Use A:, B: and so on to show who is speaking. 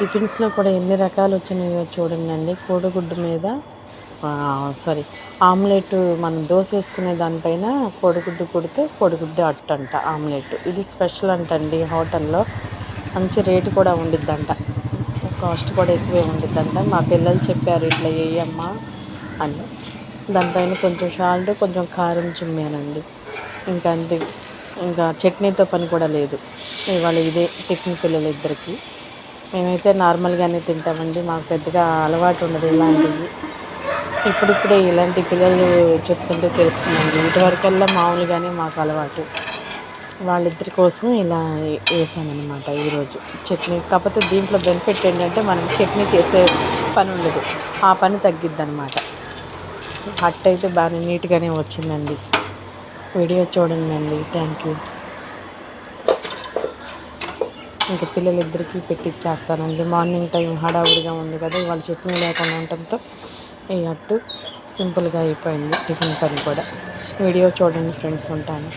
A: టిఫిన్స్లో కూడా ఎన్ని రకాలు వచ్చినాయో చూడండి అండి కోడిగుడ్డు మీద సారీ ఆమ్లెట్ మనం దోశ వేసుకునే దానిపైన కోడిగుడ్డు కుడితే కోడిగుడ్డు అట్టు అంట ఆమ్లెట్. ఇది స్పెషల్ అంటండి హోటల్లో. మంచి రేటు కూడా ఉండిద్దంట. కాస్ట్ కూడా ఎక్కువే ఉండిద్దంట. మా పిల్లలు చెప్పారు ఇట్లా వేయమ్మా అని. దానిపైన కొంచెం సాల్ట్ కొంచెం కారం చిమ్మానండి. ఇంకా అంతే. ఇంకా చట్నీతో పని కూడా లేదు. ఇవాళ ఇదే టిఫిన్ పిల్లలిద్దరికీ. మేమైతే నార్మల్గానే తింటామండి. మాకు పెద్దగా అలవాటు ఉండదు ఇలాంటివి. ఇప్పుడిప్పుడే ఇలాంటి పిల్లలు చెప్తుంటే తెలుస్తుందండి. ఇటువరకల్లా మామూలుగానే మాకు అలవాటు. వాళ్ళిద్దరి కోసం ఇలా వేసానమాట ఈరోజు చట్నీ. కాకపోతే దీంట్లో బెనిఫిట్ ఏంటంటే మనం చట్నీ చేసే పని ఉండదు. ఆ పని తగ్గిద్ది అనమాట అట్ట అయితే బాగా నీట్గానే వచ్చిందండి. వీడియో చూడండి అండి. Thank you. ఇంకా పిల్లలిద్దరికీ పెట్టిచ్చేస్తానండి. మార్నింగ్ టైం హడావుడిగా ఉంది కదా ఇవాళ చట్నీ లేకుండా ఉండటంతో ఈ అట్టు సింపుల్గా అయిపోయింది టిఫిన్ పని కూడా. వీడియో చూడండి ఫ్రెండ్స్ ఉంటాను.